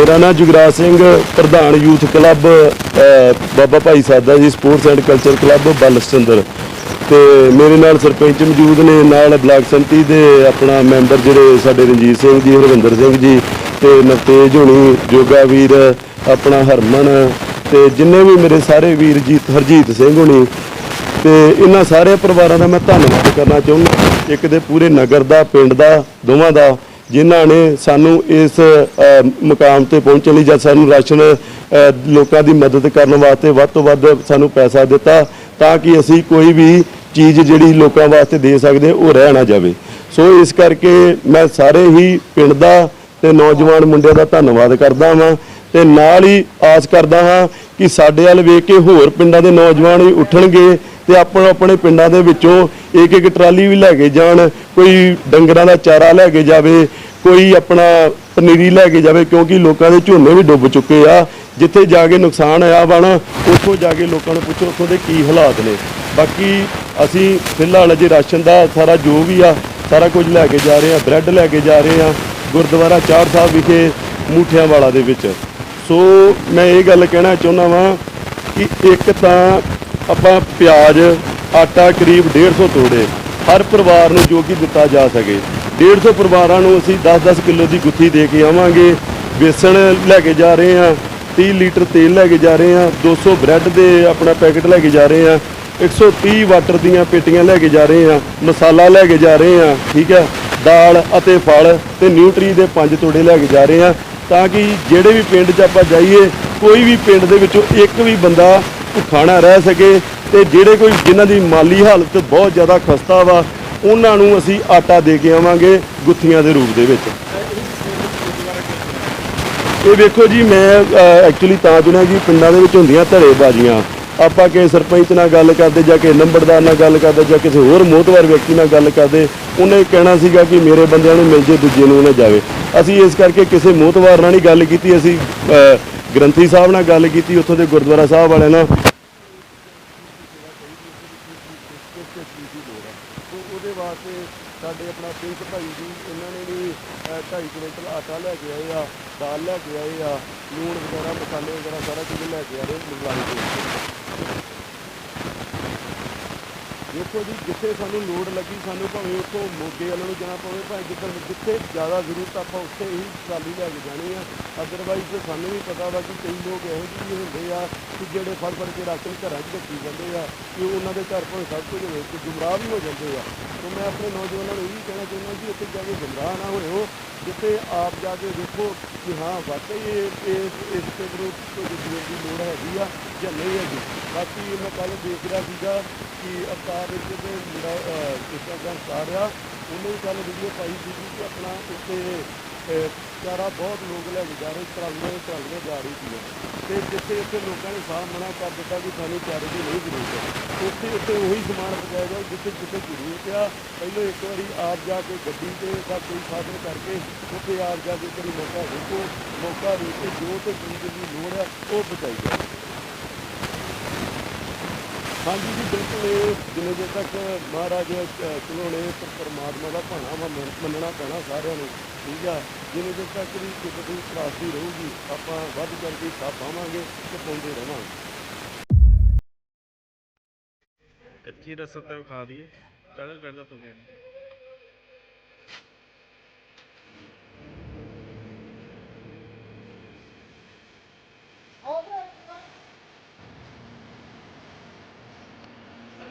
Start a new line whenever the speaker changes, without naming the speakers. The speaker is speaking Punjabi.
ਮੇਰਾ ਨਾਮ ਜੁਗਰਾਜ ਸਿੰਘ, ਪ੍ਰਧਾਨ youth club Baba Bhai Sada ji sports and culture club ਬਲਸਟੰਦਰ ਤੇ ਮੇਰੇ ਨਾਲ ਸਰਪੰਚ ਮੌਜੂਦ ਨੇ, ਨਾਲ ਬਲਾਕ ਸੰਮਤੀ ਦੇ ਆਪਣਾ ਮੈਂਬਰ ਜਿਹੜੇ ਸਾਡੇ ਰਣਜੀਤ ਸਿੰਘ ਜੀ, ਹਰਵਿੰਦਰ ਸਿੰਘ ਜੀ ਤੇ ਨਵਤੇਜ ਹੋਣੀ, ਜੋਗਾ ਵੀਰ, ਆਪਣਾ ਹਰਮਨ ਤੇ ਜਿੰਨੇ ਵੀ ਮੇਰੇ ਸਾਰੇ ਵੀਰ ਜੀਤ, ਹਰਜੀਤ ਸਿੰਘ ਹੋਣੀ ਤੇ ਇਹਨਾਂ ਸਾਰੇ ਪਰਿਵਾਰਾਂ ਦਾ ਮੈਂ ਧੰਨਵਾਦ ਕਰਨਾ ਚਾਹੁੰਦਾ। ਇੱਕ ਦੇ ਪੂਰੇ ਨਗਰ ਦਾ, ਪਿੰਡ ਦਾ, ਦੋਵਾਂ ਦਾ ਜਿਨ੍ਹਾਂ ਨੇ ਸਾਨੂੰ ਇਸ ਮੁਕਾਮ ਤੇ ਪਹੁੰਚਣ ਲਈ ਜਦ ਸਾਨੂੰ ਰਾਸ਼ਨ ਲੋਕਾਂ ਦੀ ਮਦਦ ਕਰਨ ਵਾਸਤੇ ਵੱਧ ਤੋਂ ਵੱਧ ਸਾਨੂੰ ਪੈਸਾ ਦਿੱਤਾ ਤਾਂ ਕਿ ਅਸੀਂ ਕੋਈ ਵੀ ਚੀਜ਼ ਜਿਹੜੀ ਲੋਕਾਂ ਵਾਸਤੇ ਦੇ ਸਕਦੇ ਉਹ ਰਹਿ ਨਾ ਜਾਵੇ। ਸੋ ਇਸ ਕਰਕੇ ਮੈਂ ਸਾਰੇ ਹੀ ਪਿੰਡ ਦਾ ਤੇ ਨੌਜਵਾਨ ਮੁੰਡਿਆਂ ਦਾ ਧੰਨਵਾਦ ਕਰਦਾ ਹਾਂ ਤੇ ਨਾਲ ਹੀ ਆਸ ਕਰਦਾ ਹਾਂ ਕਿ ਸਾਡੇ ਵੱਲ ਵੇਖ ਕੇ ਹੋਰ ਪਿੰਡਾਂ ਦੇ ਨੌਜਵਾਨ ਵੀ ਉੱਠਣਗੇ ਤੇ ਆਪੋ ਆਪਣੇ ਪਿੰਡਾਂ ਦੇ ਵਿੱਚੋਂ ਇੱਕ ਇੱਕ ਟਰਾਲੀ ਵੀ ਲੈ ਕੇ ਜਾਣ, ਕੋਈ ਡੰਗਰਾਂ ਦਾ ਚਾਰਾ ਲੈ ਕੇ ਜਾਵੇ, ਕੋਈ ਆਪਣਾ ਪਨੀਰੀ ਲੈ ਕੇ ਜਾਵੇ, ਕਿਉਂਕਿ ਲੋਕਾਂ ਦੇ ਝੋਨੇ ਵੀ ਡੁੱਬ ਚੁੱਕੇ ਆ। ਜਿੱਥੇ ਜਾ ਕੇ ਨੁਕਸਾਨ ਆਇਆ ਵਾ ਨਾ, ਉੱਥੋਂ ਜਾ ਕੇ ਲੋਕਾਂ ਨੂੰ ਪੁੱਛੋ ਉੱਥੋਂ ਦੇ ਕੀ ਹਾਲਾਤ ਨੇ। ਬਾਕੀ ਅਸੀਂ ਫਿਲਹਾਲ ਅਜੇ ਰਾਸ਼ਨ ਦਾ ਸਾਰਾ ਜੋ ਵੀ ਆ, ਸਾਰਾ ਕੁਝ ਲੈ ਕੇ ਜਾ ਰਹੇ ਆ, ਬ੍ਰੈਡ ਲੈ ਕੇ ਜਾ ਰਹੇ ਆ, ਗੁਰਦੁਆਰਾ ਚਾਰ ਸਾਹਿਬ ਵਿਖੇ, ਮੂਠਿਆਂ ਵਾਲਾ ਦੇ ਵਿੱਚ। ਸੋ ਮੈਂ ਇਹ ਗੱਲ ਕਹਿਣਾ ਚਾਹੁੰਦਾ ਵਾਂ ਕਿ ਇੱਕ ਤਾਂ ਆਪਾਂ ਪਿਆਜ਼, ਆਟਾ ਕਰੀਬ 150 ਤੋੜੇ। ਹਰ ਪਰਿਵਾਰ ਨੂੰ ਜੋ ਕਿ ਦਿੱਤਾ ਜਾ ਸਕੇ। 150 ਪਰਿਵਾਰਾਂ ਨੂੰ ਅਸੀਂ 10-10 ਕਿਲੋ ਦੀ ਗੁੱਥੀ ਦੇ ਕੇ ਆਵਾਂਗੇ। ਬੇਸਣ ਲੈ ਕੇ ਜਾ ਰਹੇ ਹਾਂ 30 ਲੀਟਰ ਤੇਲ ਲੈ ਕੇ ਜਾ ਰਹੇ ਹਾਂ 200 ਬ੍ਰੈਡ ਦੇ ਆਪਣਾ ਪੈਕੇਟ ਲੈ ਕੇ ਜਾ ਰਹੇ ਹਾਂ 130 ਵਾਟਰ ਦੀਆਂ ਪੇਟੀਆਂ ਲੈ ਕੇ ਜਾ ਰਹੇ ਹਾਂ, ਮਸਾਲਾ ਲੈ ਕੇ ਜਾ ਰਹੇ ਹਾਂ, ਠੀਕ ਹੈ, ਦਾਲ ਅਤੇ ਫਲ ਤੇ ਨਿਊਟਰੀ ਦੇ ਪੰਜ ਤੋੜੇ ਲੈ ਕੇ ਜਾ ਰਹੇ ਹਾਂ। ਤਾਂ ਕਿ ਜਿਹੜੇ ਵੀ ਪਿੰਡ 'ਚ ਆਪਾਂ ਜਾਈਏ, ਕੋਈ ਵੀ ਪਿੰਡ ਦੇ ਵਿੱਚੋਂ ਇੱਕ ਵੀ ਬੰਦਾ ਭੁੱਖਾ ਨਾ ਰਹਿ ਸਕੇ ਤੇ ਜਿਹੜੇ ਕੋਈ ਜਿਨ੍ਹਾਂ ਦੀ ਮਾਲੀ ਹਾਲਤ ਬਹੁਤ ਜ਼ਿਆਦਾ ਖਸਤਾ ਵਾ, ਉਹਨਾਂ ਨੂੰ ਅਸੀਂ ਆਟਾ ਦੇ ਕੇ ਆਵਾਂਗੇ ਗੁੱਥੀਆਂ ਦੇ ਰੂਪ ਦੇ ਵਿੱਚ। ਇਹ ਵੇਖੋ ਜੀ, ਮੈਂ ਐਕਚੁਅਲੀ ਤਾਂ ਚੁਣਿਆ ਕਿ ਪਿੰਡਾਂ ਦੇ ਵਿੱਚ ਹੁੰਦੀਆਂ ਧੜੇਬਾਜ਼ੀਆਂ। ਆਪਾਂ ਕਿਸੇ ਸਰਪੰਚ ਨਾਲ ਗੱਲ ਕਰਦੇ ਜਾਂ ਕਿਸੇ ਨੰਬਰਦਾਰ ਨਾਲ ਗੱਲ ਕਰਦੇ ਜਾਂ ਕਿਸੇ ਹੋਰ ਮੋਤਵਰ ਵਿਅਕਤੀ ਨਾਲ ਗੱਲ ਕਰਦੇ, ਉਹਨੇ ਕਹਿਣਾ ਸੀਗਾ ਕਿ ਮੇਰੇ ਬੰਦਿਆਂ ਨੂੰ ਮਿਲ ਜੇ, ਦੂਜੇ ਨੂੰ ਨਾ ਜਾਵੇ। ਅਸੀਂ ਇਸ ਕਰਕੇ ਕਿਸੇ ਮੋਹਤਵਾਰ ਨਾਲ ਨਹੀਂ ਗੱਲ ਕੀਤੀ, ਅਸੀਂ ਗ੍ਰੰਥੀ ਸਾਹਿਬ ਨਾਲ ਗੱਲ ਕੀਤੀ, ਉੱਥੋਂ ਦੇ ਗੁਰਦੁਆਰਾ ਸਾਹਿਬ ਵਾਲਿਆਂ ਨਾਲ। ਉਹਦੇ ਵਾਸਤੇ ਸਾਡੇ ਆਪਣਾ ਪਿੰਕ ਭਾਈ ਜੀ, ਇਹਨਾਂ ਨੇ ਵੀ 2.5 ਕੁਇੰਟਲ ਆਟਾ ਲੈ ਕੇ ਆਏ ਆ, ਦਾਲ ਲੈ ਕੇ ਆਏ ਆ, ਲੂਣ ਵਗੈਰਾ, ਮਸਾਲੇ ਵਗੈਰਾ ਸਾਰਾ ਕੁਝ ਲੈ ਕੇ ਆਏ ਰਹੇ ਦੇ ਦੇਖੋ ਜੀ, ਜਿੱਥੇ ਸਾਨੂੰ ਲੋੜ ਲੱਗੀ, ਸਾਨੂੰ ਭਾਵੇਂ ਉੱਥੋਂ ਮੋਗੇ ਵਾਲੇ ਨੂੰ ਜਾਣਾ ਪਵੇ, ਭਾਵੇਂ ਜਿੱਥੇ ਜਿੱਥੇ ਜ਼ਿਆਦਾ ਜ਼ਰੂਰਤ ਆਪਾਂ ਉੱਥੇ ਹੀ ਟਰਾਲੀ ਲੈ ਕੇ ਜਾਣੀ ਆ। ਅਦਰਵਾਈਜ਼ ਸਾਨੂੰ ਵੀ ਪਤਾ ਵਾ ਕਿ ਕਈ ਲੋਕ ਇਹੋ ਜਿਹੇ ਹੁੰਦੇ ਆ ਕਿ ਜਿਹੜੇ ਫੜ ਫੜ ਕੇ ਰਾਸ਼ਨ ਘਰਾਂ 'ਚ ਰੱਖੀ ਜਾਂਦੇ ਆ ਕਿ ਉਹਨਾਂ ਦੇ ਘਰ ਭਾਵੇਂ ਸਭ ਕੁਝ ਹੋਵੇ, ਤੇ ਗੁੰਮਰਾਹ ਵੀ ਹੋ ਜਾਂਦੇ ਆ। ਤੇ ਮੈਂ ਆਪਣੇ ਨੌਜਵਾਨਾਂ ਨੂੰ ਇਹ ਵੀ ਕਹਿਣਾ ਚਾਹੁੰਦਾ ਕਿ ਉੱਥੇ ਜਾ ਕੇ ਗੁੰਮਰਾਹ ਨਾ ਹੋਇਓ, ਜਿੱਥੇ ਆਪ ਜਾ ਕੇ ਦੇਖੋ ਕਿ ਹਾਂ, ਵਾਕਈ ਇਹ ਇਸ ਇਸ ਤੇ ਗਰੁੱਪ ਤੋਂ ਜਿਹੜੀ ਦੀ ਲੋੜ ਹੈਗੀ ਆ। ਜਾਂ ਨਹੀਂ ਹੈਗੀ ਬਾਕੀ ਮੈਂ ਕੱਲ ਦੇਖ ਰਿਹਾ ਸੀਗਾ ਕਿ ਅਵਤਾਰ ਵਿੱਚ ਤੇ ਮੇਰਾ ਇੰਸਟਾਗ੍ਰਾਮ ਸਟਾਰ ਆ ਉਹਨੇ ਵੀ ਕੱਲ ਵੀਡੀਓ ਪਾਈ ਸੀ ਕਿ ਆਪਣਾ ਉੱਤੇ ਚਾਰਾ ਬਹੁਤ ਲੋਕ ਲੈ ਕੇ ਜਾ ਰਹੇ, ਟਰਾਲੀਆਂ ਦੇ ਜਾ ਰਹੀ ਸੀ ਤੇ ਜਿੱਥੇ ਇੱਥੇ ਲੋਕਾਂ ਨੇ ਸਾਹ ਮਨਾ ਕਰ ਦਿੱਤਾ ਕਿ ਸਾਨੂੰ ਚਾਰੇ ਦੀ ਨਹੀਂ ਜ਼ਰੂਰਤ ਉੱਥੇ ਉੱਥੇ ਉਹੀ ਸਮਾਨ ਪਹੁੰਚਾਇਆ ਜਾਵੇ ਜਿੱਥੇ ਜਿੱਥੇ ਜ਼ਰੂਰਤ ਆ। ਪਹਿਲਾਂ ਇੱਕ ਵਾਰੀ ਆਪ ਜਾ ਕੇ ਗੱਡੀ ਤੇ ਦਾ ਕੋਈ ਸਾਧਨ ਕਰਕੇ ਉੱਥੇ ਆਪ ਜਾ ਕੇ ਕਰੀ ਮੌਕਾ ਦੇਖੋ। ਮੌਕਾ ਦੇ ਕੇ ਜੋ ਤੇ ਚੀਜ਼ ਦੀ ਲੋੜ ਹੈ, ਉਹ ਪਹੁੰਚਾਈ ਜਾਵੇ। ਹਾਂਜੀ ਜੀ ਬਿਲਕੁਲ ਇਹ ਜਿੰਨੇ ਚਿਰ ਤੱਕ ਮਹਾਰਾਜ ਅ, ਪਰਮਾਤਮਾ ਦਾ ਭਾਣਾ ਮੰਨਣਾ ਪੈਣਾ ਸਾਰਿਆਂ ਨੂੰ ਠੀਕ ਆ? ਜਿੰਨੇ ਚਿਰ ਤੱਕ ਵੀ ਕਿਸੇ ਦੀ ਤਰਾਸਦੀ ਰਹੂਗੀ ਆਪਾਂ ਵੱਧ ਚੜ ਕੇ ਸਾਹ ਪਾਵਾਂਗੇ ਤੇ ਪਾਉਂਦੇ ਰਵਾਂਗੇ
ਕੱਚੀ ਰਸਤ ਤੇ ਖਾ ਦਈਏ ਕਲਰ ਕਰਦਾ ਤੂੰ